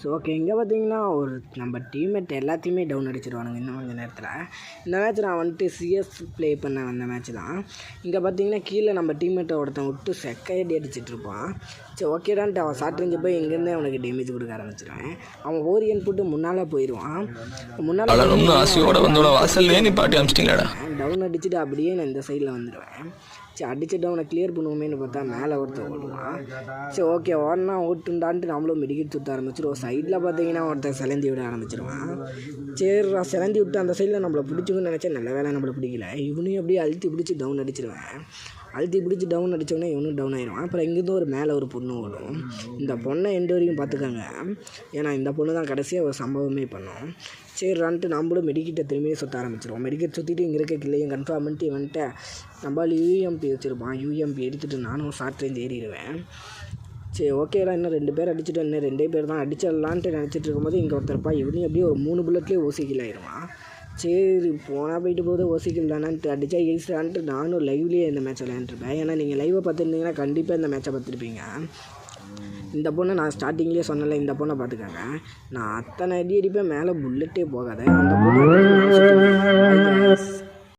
So okay இங்கே பார்த்தீங்கன்னா ஒரு நம்ம டீம்மேட் எல்லாத்தையுமே டவுன் அடிச்சிருவானுங்க இன்னும் கொஞ்சம் நேரத்தில். இந்த மேட்ச் நான் வந்துட்டு சிஎஸ் ப்ளே பண்ண வந்த மேட்ச் தான். இங்கே பார்த்தீங்கன்னா கீழே நம்ம டீம்மேட்டை ஒருத்தன் விட்டு செக்கையடி அடிச்சிட்டு இருப்பான் சரி ஓகேடான்ட்டு அவன் சாட்டிஞ்சு போய் இங்கேருந்தே அவனுக்கு டேமேஜ் கொடுக்க ஆரம்பிச்சிருவேன். அவன் ஓரியன் போட்டு முன்னால் போயிடுவான் முன்னால் டவுன் அடிச்சுட்டு அப்படியே நான் இந்த சைடில் வந்துடுவேன் சரி அடித்த டவுனை கிளியர் பண்ணுவோமேனு பார்த்தா மேலே ஒருத்தன் ஓடுவான். சரி ஓகே ஓடனா ஓட்டுண்டான்ட்டு நம்மளும் மெடிக்கெட் சுற்ற ஆரம்பிச்சிடுவோம் சைடில் பார்த்தீங்கன்னா ஒருத்தன் சிலந்தி விட ஆரம்பிச்சிருவான். சரி சிலந்தி விட்டு அந்த சைடில் நம்மளை பிடிச்சிக்கணும்னு நினச்சா நல்ல வேலை நம்மளை பிடிக்கல. இவனையும் அப்படியே அழுத்தி பிடிச்சி டவுன் அடிச்சிருவேன். அழுத்தி பிடிச்சி டவுன் அடித்தோடனே இவனும் டவுன் ஆயிடுவான் அப்புறம் இங்கேருந்து ஒரு மேலே ஒரு பொண்ணு ஓடும். இந்த பொண்ணை எண்டு வரைக்கும் பார்த்துக்கோங்க. ஏன்னா இந்த பொண்ணு தான் கடைசியாக ஒரு சம்பவமே பண்ணும். சரின்ட்டு நம்மளும் மெடிக்கிட்ட திரும்பியும் சுற்ற ஆரம்பிச்சிருவோம். மெடிக்கெட் சுற்றிட்டு இங்கே இருக்க கிள்ளையும் கன்ஃபார்ம் பண்ணிட்டு வந்துட்டு நம்மளால் யூஎம்பி வச்சுருப்பான் யூஎம்பி எடுத்துகிட்டு நானும் ஷார்ட் ரேஞ்ச் ஏறிடுவேன். சரி ஓகேடா இன்னும் ரெண்டு பேர் அடிச்சுட்டு இன்னும் ரெண்டே பேர் தான் அடிச்சிடலான்ட்டு நினச்சிட்டு இருக்கும்போது இங்கே ஒருத்தர்ப்பா இவனையும் அப்படியே ஒரு மூணு புல்லட்லேயே ஓசிக்கில் ஆயிடுவான். சரி போனால் போயிட்டு போது ஓசிக்கலானான்ட்டு அடித்தா ஈஸியான்ட்டு நானும் லைவ்லேயே இந்த மேட்ச் விளையாண்டுருப்பேன். ஏன்னா நீங்கள் லைவை பார்த்துருந்தீங்கன்னா கண்டிப்பாக இந்த மேட்சை பார்த்துருப்பீங்க. இந்த பொண்ணை நான் ஸ்டார்டிங்லேயே சொன்னல இந்த பொண்ணை பார்த்துக்கோங்க. நான் அத்தனை அடி அடிப்பேன் மேலே புல்லட்டே போகாத. அந்த பொண்ணு